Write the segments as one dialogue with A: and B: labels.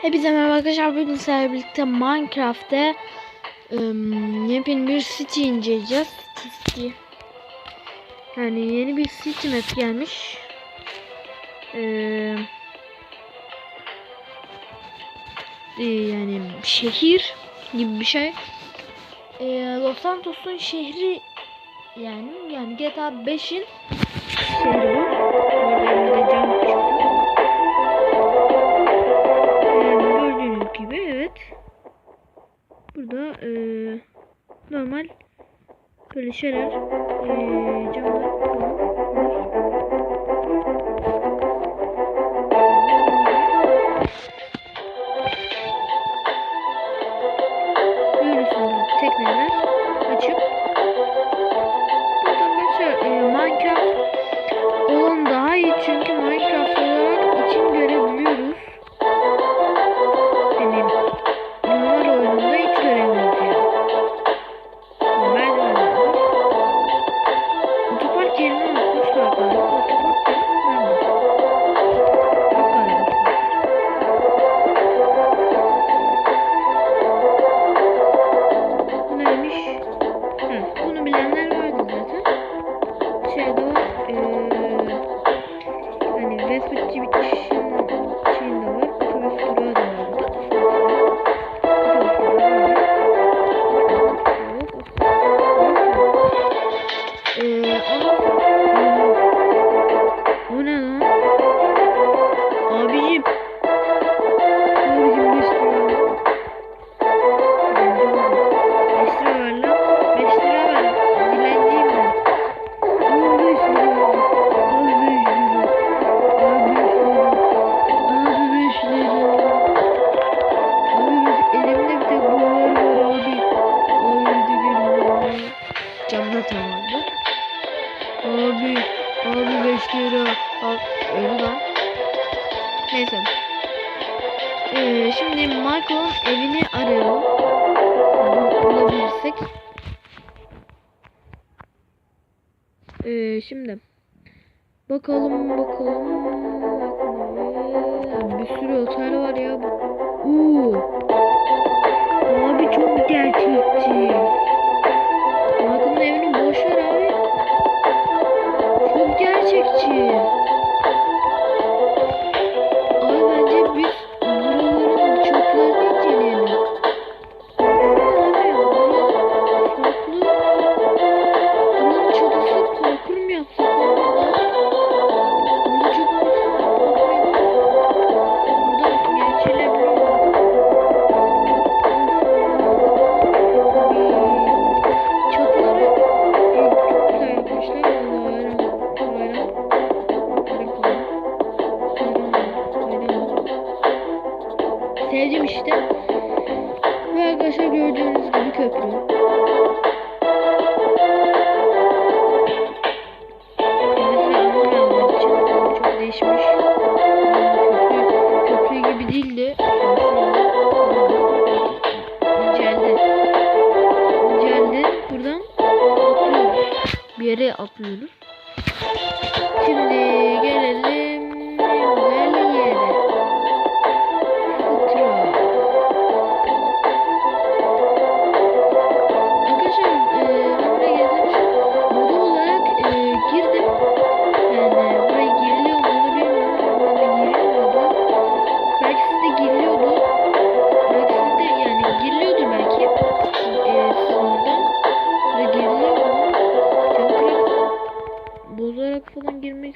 A: Hepinize merhaba arkadaşlar. Bugün sizlerle birlikte Minecraft'te um, yepyeni bir city inceleyeceğiz. City. Yani yeni bir city map gelmiş. Ee, yani şehir gibi bir şey. Ee, Los Santos'un şehri yani yani GTA 5'in şehri bu. Burada e, normal böyle şeyler e, camlar Al, öldü lan. Neyse. Ee, şimdi Michael'ın evini arayalım. Bulabilirsek. Ee, şimdi. Bakalım bakalım. Bir sürü otel var ya. Uuu. Abi çok gerçekçi.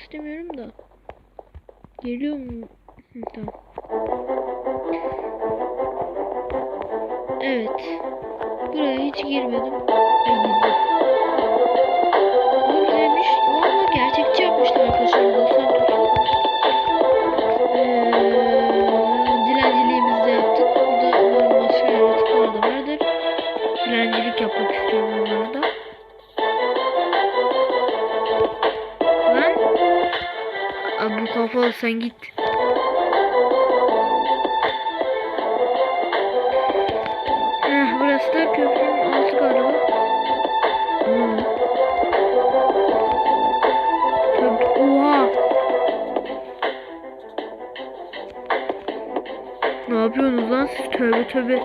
A: almak istemiyorum da. Geliyor mu? Hı, tamam. Evet. Buraya hiç girmedim. Ay. sen git. Heh, burası da köprünün altı galiba. Hmm. Köprü, oha. Ne yapıyorsunuz lan siz tövbe tövbe.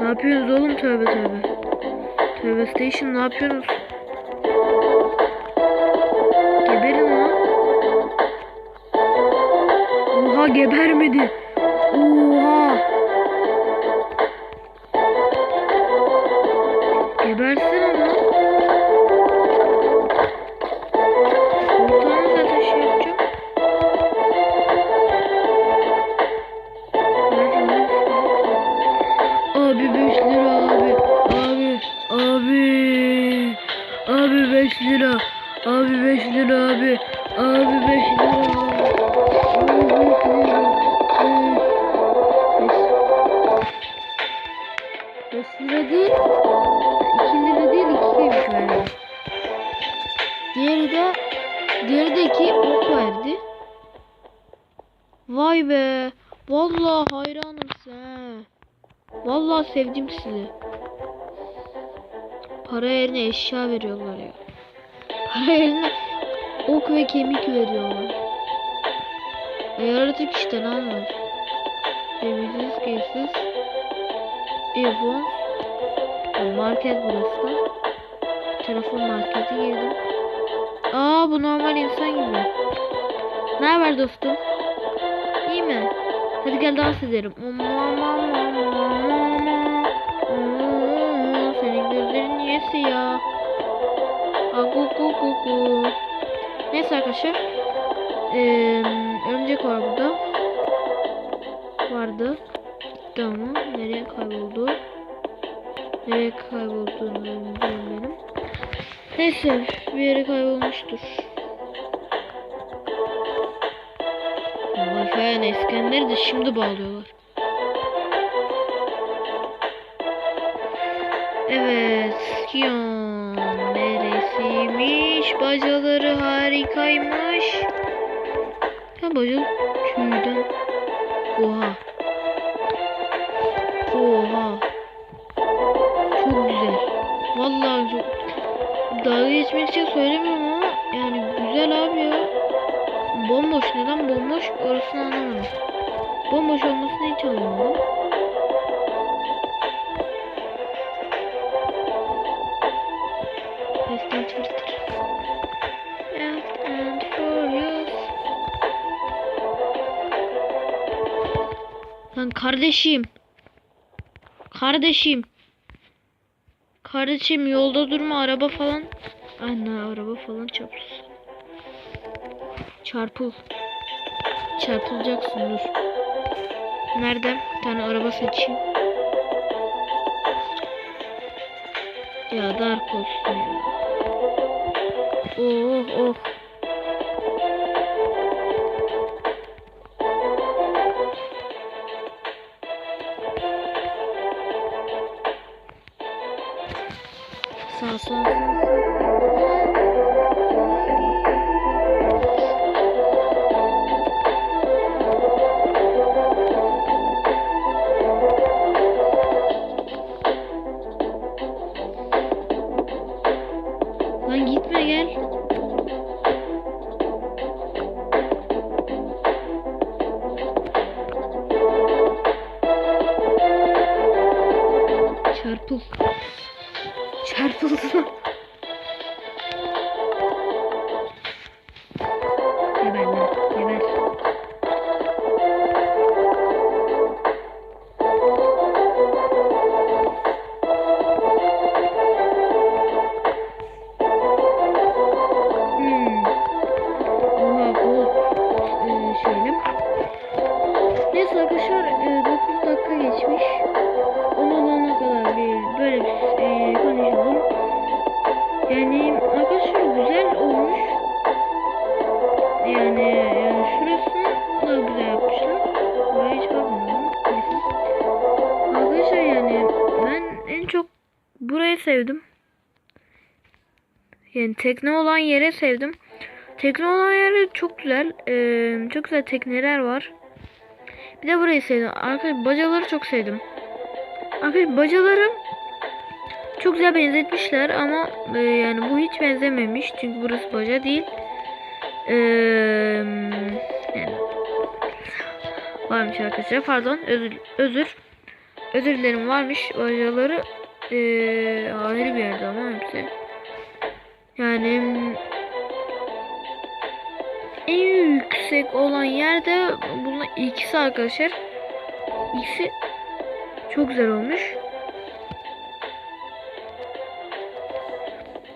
A: Ne yapıyorsunuz oğlum tövbe tövbe. Tövbe station ne yapıyorsunuz? Geberin lan. Oha gebermedi. Oha. Gebersene 5 lira değil. 2 lira değil 2'ymiş verdi. Diğeri de diğeri de 2 ok verdi. Vay be. Vallahi hayranım size. Vallahi sevdim sizi. Para yerine eşya veriyorlar ya. Para yerine ok ve kemik veriyorlar. E, yaratık işte ne anlar. Temizsiz, keyifsiz. Earphone. E, Market burası. Telefon markete girdim. Aa bu normal insan gibi. Ne haber dostum? İyi mi? Hadi gel dans edelim. Senin gözlerin niye siyah? Agu gu gu gu. Neyse arkadaşlar. Ee, örümcek var burada. Vardı. Gitti ama. Nereye kayboldu? Nereye kaybolduğunu bilmiyorum. Neyse bir yere kaybolmuştur. Wi-Fi'ye İskender'i de şimdi bağlıyorlar. Evet. Yon neresiymiş? Bacaları harikaymış. Ya bacalı. Oha. Oha. Çok. Dalga geçmek için söylemiyorum ama yani güzel abi ya. Bomboş neden bomboş orasını anlamadım. Bomboş olmasını hiç anlamadım. Lan kardeşim. Kardeşim. Kardeşim yolda durma araba falan. Anne araba falan çarpsın. Çarpıl. Çarpılacaksın dur. Nerede? Bir tane araba seçeyim. Ya dark olsun. Oh oh. Neyse arkadaşlar e, 9 dakika geçmiş. Onu olana kadar bir böyle bir e, konuşalım. Yani arkadaşlar güzel olmuş. Yani yani şurasını da güzel yapmışlar. Buraya hiç bakmadım. Neyse. Arkadaşlar yani ben en çok burayı sevdim. Yani tekne olan yere sevdim. Tekne olan yere çok güzel. Ee, çok güzel tekneler var. Bir de burayı sevdim. Arkadaşlar bacaları çok sevdim. Arkadaşlar bacaları çok güzel benzetmişler ama e, yani bu hiç benzememiş. Çünkü burası baca değil. Ee, yani varmış arkadaşlar. Pardon özür özür. Özür dilerim varmış. Oraları eee ayrı bir yerde ama hepsi. Yani yüksek olan yerde bunun ikisi arkadaşlar. İkisi çok güzel olmuş.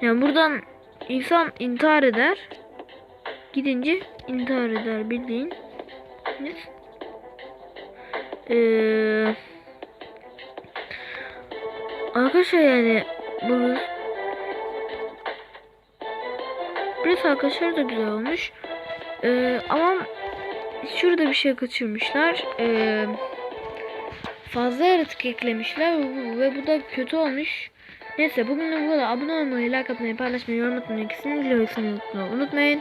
A: Yani buradan insan intihar eder. Gidince intihar eder bildiğin. Ee, arkadaşlar yani burası burası arkadaşlar da güzel olmuş. Ee, ama şurada bir şey kaçırmışlar. Ee, fazla yaratık eklemişler ve bu, da kötü olmuş. Neyse bugün de bu kadar. Abone olmayı, like atmayı, paylaşmayı, yorum atmayı kesinlikle unutmayın.